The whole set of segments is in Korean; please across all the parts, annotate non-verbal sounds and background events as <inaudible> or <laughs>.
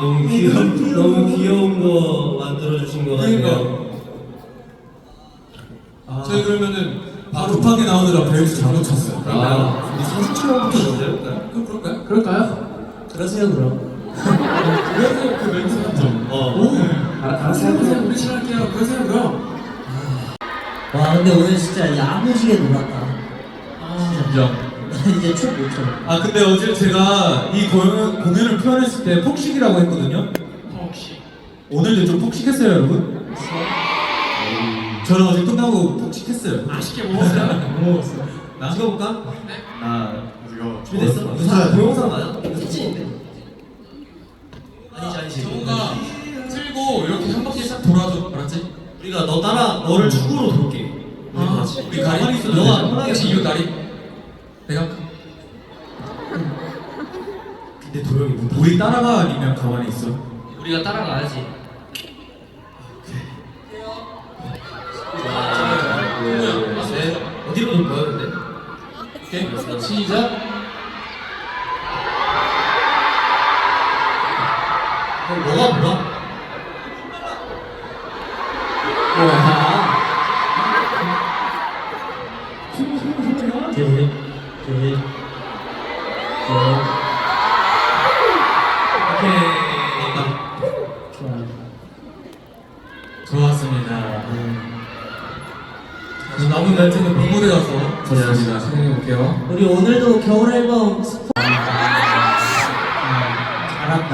너무 귀여운 너무 귀여운 거 만들어 주신 거 같아요. 그러니까. 아, 저희 그러면은 바로 급하게 나오느라 벨트 잘못 쳤어요. 아, 우리 사진 촬영 한번 해볼까요? 그럼 그럴까요? 그럴까요? 그러세요 그럼. 그래서 그 멘트 한 점. 어. 오. 알- 알았어요. 그러세요, 그러세요. 우리 친할게요. 그러세요, 그럼. 와 근데 오늘 진짜 야무지게 놀았다. 인정. 나 이제 춤못 춰. 아 근데 어제 제가 이 공연, 공연을 표현했을 때 폭식이라고 했거든요. 폭식. 오늘도 좀 폭식했어요, 여러분? 저는 어제 끝나고 폭식했어요. 맛있게 먹었어요? 못 <laughs> 먹었어요. 나 찍어볼까? 네. 나 이거 준비됐어? 이거 사 동영상 맞아? 이거 사진인데? 아니지 아니지. 정우가 틀고 이렇게 한 바퀴 싹 돌아줘, 알았지? 우리가 너 따라 너를 축구로 돌게. 아, 우리 가만히 있어도 너가? 편하게 혹시 이거 다리? 내가 근데 도영이 못 우리 따라가 아니면 가만히 있어? 우리가 따라가야지. 네. 어디로 돌 거야 근데? 오케이, 시작. 그럼 너가 몰라? 네, 오케이. 좋았습니다. 그럼 남은 날짜는 본무대 가서 저희가 진행해 볼게요. 우리 오늘도 겨울 앨범 스포. 음, 잘한다.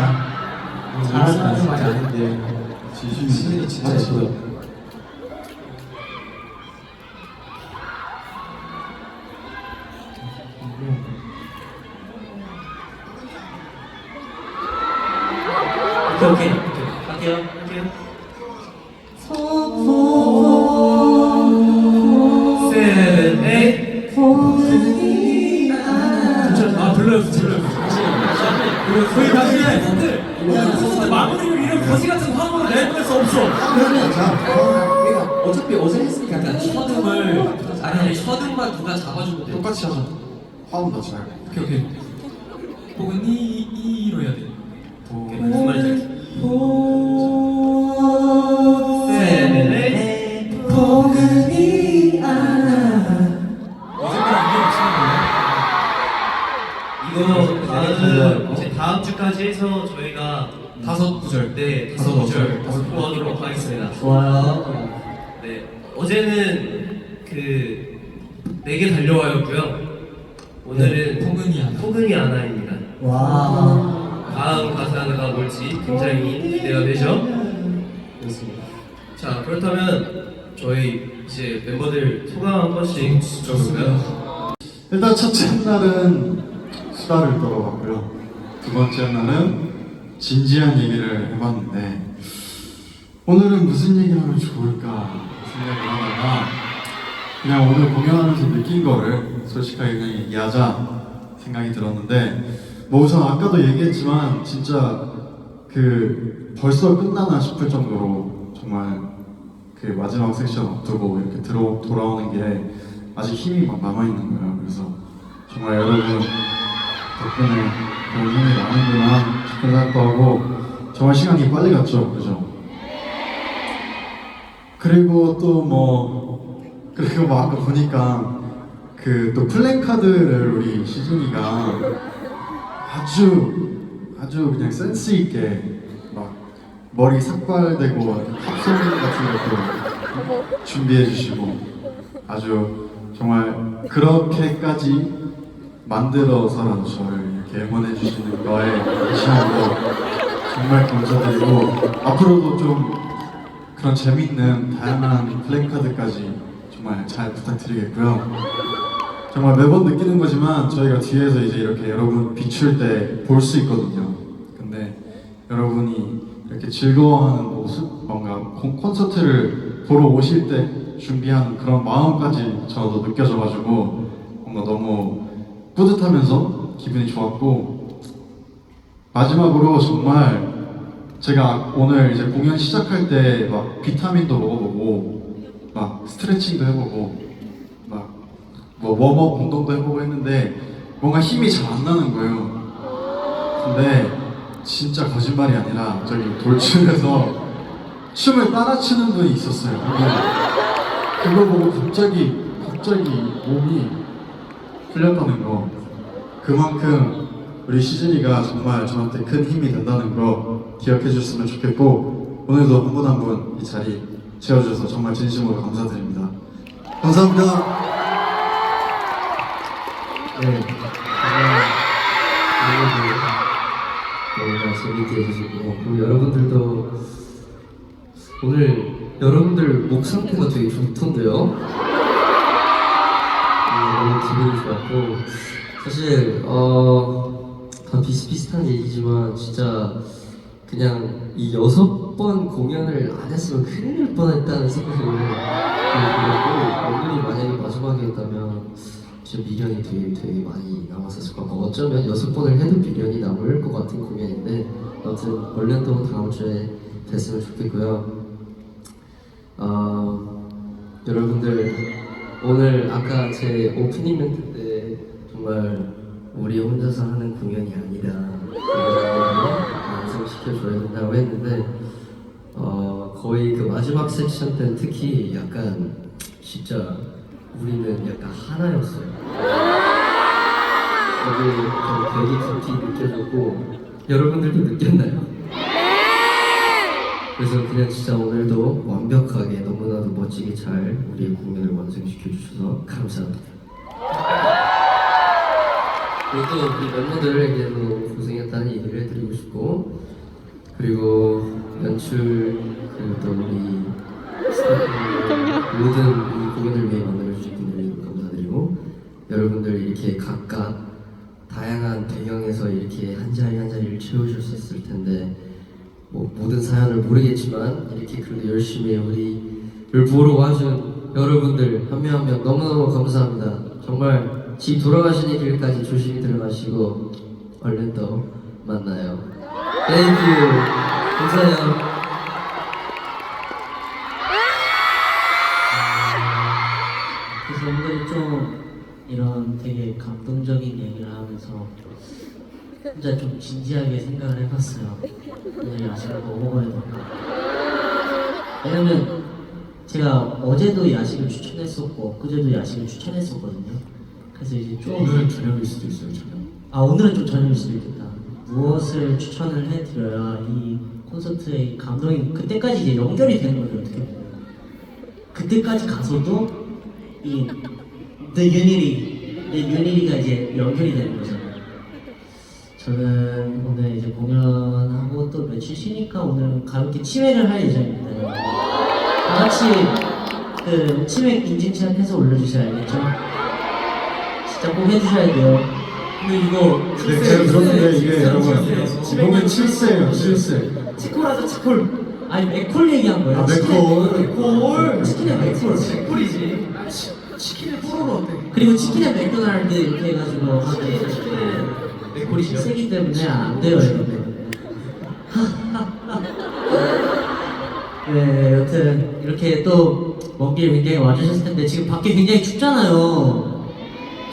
잘한다. 말이 아닌데 진심이 진짜 예뻐요. 오케이 오케이. 갈게요. 갈게요. 세븐 에잇. 아 불러요, 불러요. 거의 다시 해. 마무리를 이런 거지 같은 화음으로 내볼 수 없어. 그러면 어차피 어제 했으니까 약간 서듬을 아니 아니 서듬만 누가 잡아주면 돼. 똑같이 하자. 화음 넣지 말고. 오케이 오케이. 혹은 이 이로 해야 돼. 이거 다음 이제 다음 주까지 해서 저희가 다섯 구절. 네 다섯 구절. 하겠습니다. 좋아요. 네 어제는 그 내게 달려와였고요. 오늘은 네, 하나. 포근이 하나입니다. 와. 다음 가사가 뭘지 굉장히 기대가 되죠? 자 그렇다면 저희 이제 멤버들 소감 한 번씩 들어볼까요? 일단 첫째 날은 수다를 떨어봤고요. 두 번째 날은 진지한 얘기를 해봤는데 오늘은 무슨 얘기를 하면 좋을까 생각을 하다가 그냥 오늘 공연하면서 느낀 거를 솔직하게 그냥 얘기하자 생각이 들었는데 뭐 우선 아까도 얘기했지만 진짜 그 벌써 끝나나 싶을 정도로 정말 그 마지막 섹션 앞두고 이렇게 들어 돌아오는 길에 아직 힘이 막 남아 있는 거예요. 그래서 정말 여러분 덕분에 그런 힘이 나는구나 싶은 생각도 하고 정말 시간이 빨리 갔죠, 그죠? 그리고 또 뭐 그리고 뭐 아까 보니까 그 또 플랜카드를 우리 시준이가 아주 아주 그냥 센스 있게 막 머리 삭발되고 팝송 같은 것도 준비해 주시고 아주 정말 그렇게까지 만들어서라도 저를 이렇게 응원해 주시는 거에 다시 한번 정말 감사드리고 앞으로도 좀 그런 재밌는 다양한 플랜카드까지 정말 잘 부탁드리겠고요. 정말 매번 느끼는 거지만 저희가 뒤에서 이제 이렇게 여러분 비출 때 볼 수 있거든요. 근데 여러분이 이렇게 즐거워하는 모습, 뭔가 콘- 콘서트를 보러 오실 때 준비한 그런 마음까지 저도 느껴져가지고 뭔가 너무 뿌듯하면서 기분이 좋았고 마지막으로 정말 제가 오늘 이제 공연 시작할 때 막 비타민도 먹어보고 막 스트레칭도 해보고 막 뭐 웜업 운동도 해보고 했는데 뭔가 힘이 잘 안 나는 거예요. 근데 진짜 거짓말이 아니라 저기 돌출에서 춤을 따라 추는 분이 있었어요. 그걸 보고 갑자기 갑자기 몸이 풀렸다는 거. 그만큼 우리 시즌이가 정말 저한테 큰 힘이 된다는 거 기억해 주셨으면 좋겠고 오늘도 한 분 한 분 이 자리 채워주셔서 정말 진심으로 감사드립니다. 감사합니다. 네, 너무나 재밌게 해주시고 그리고 여러분들도 오늘 여러분들 목 상태가 되게 좋던데요. 네, 너무 기분이 좋았고 사실 어 다 비슷비슷한 얘기지만 진짜 그냥 이 여섯 번 공연을 안 했으면 큰일 날 뻔했다는 생각이 들고 오늘이 만약에 마지막이었다면 진짜 미련이 되게 되게 많이 남았었을 것 같고 어쩌면 여섯 번을 해도 미련이 남을 것 같은 공연인데 아무튼 얼른 또 다음 주에 됐으면 좋겠고요. 어, 여러분들 오늘 아까 제 오프닝 멘트 때 정말 우리 혼자서 하는 공연이 아니라 완성시켜줘야 된다고 했는데 어, 거의 그 마지막 섹션 때는 특히 약간 진짜 우리는 약간 하나였어요. 여기 좀 되게 깊이 느껴졌고 여러분들도 느꼈나요? 그래서 그냥 진짜 오늘도 완벽하게 너무나도 멋지게 잘 우리의 공연을 완성시켜 주셔서 감사합니다. 그리고 또 우리 멤버들에게도 고생했다는 얘기를 해드리고 싶고 그리고 연출 그리고 또 우리 모든 이 공연을 위해 만들어주신 분들에게 감사드리고 여러분들 이렇게 각각 다양한 배경에서 이렇게 한 자리 한 자리를 채우셨을 텐데 뭐 모든 사연을 모르겠지만 이렇게 그래도 열심히 우리를 보러 와준 여러분들 한 명 한 명 너무너무 감사합니다. 정말 집 돌아가시는 길까지 조심히 들어가시고 얼른 또 만나요. 땡큐 감사해요. 이런 되게 감동적인 얘기를 하면서 혼자 좀 진지하게 생각을 해봤어요. 오늘 야식을 뭐 먹어야 될까? 왜냐면 제가 어제도 야식을 추천했었고 그제도 야식을 추천했었거든요. 그래서 이제 좀 오늘은 저녁일 수도 있어요, 저녁. 아 오늘은 좀 저녁일 수도 있겠다. 무엇을 추천을 해드려야 이 콘서트의 감동이 그때까지 이제 연결이 되는 거죠 어떻게 보면. 그때까지 가서도 이 The Unity, The Unity가 이제 연결이 되는 거잖아요. 저는 오늘 이제 공연하고 또 며칠 쉬니까 오늘 가볍게 치맥을 할 예정입니다. 다 같이 그 치맥 인증샷 해서 올려주셔야 알겠죠? 진짜 꼭 해주셔야 돼요. 근데 이거 네, 제가 들었는데 이게 여러분 이번엔 7세예요 7세 치콜하자 치콜. 아니 맥콜 얘기한 거예요. 아, 맥콜. 맥콜. 치킨의 맥콜. 맥콜이지. 치킨의 뽀로로 어때? 그리고 치킨의 맥도날드 이렇게 해가지고 하는 치킨의 맥콜이죠. 세기 때문에 안 돼요 여러분. 네, 여튼 이렇게 또 먼 길 굉장히 와주셨을 텐데 지금 밖에 굉장히 춥잖아요.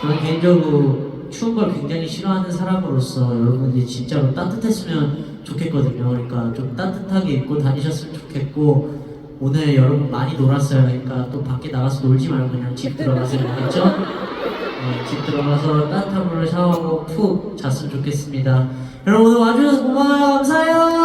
저는 개인적으로 추운 걸 굉장히 싫어하는 사람으로서 여러분이 진짜로 따뜻했으면 좋겠거든요. 그러니까 좀 따뜻하게 입고 다니셨으면 좋겠고 오늘 여러분 많이 놀았어요. 그러니까 또 밖에 나가서 놀지 말고 그냥 집 들어가시면 되겠죠? 네, 집 들어가서 따뜻한 물을 샤워하고 푹 잤으면 좋겠습니다. 여러분 오늘 와주셔서 고마워요. 감사해요.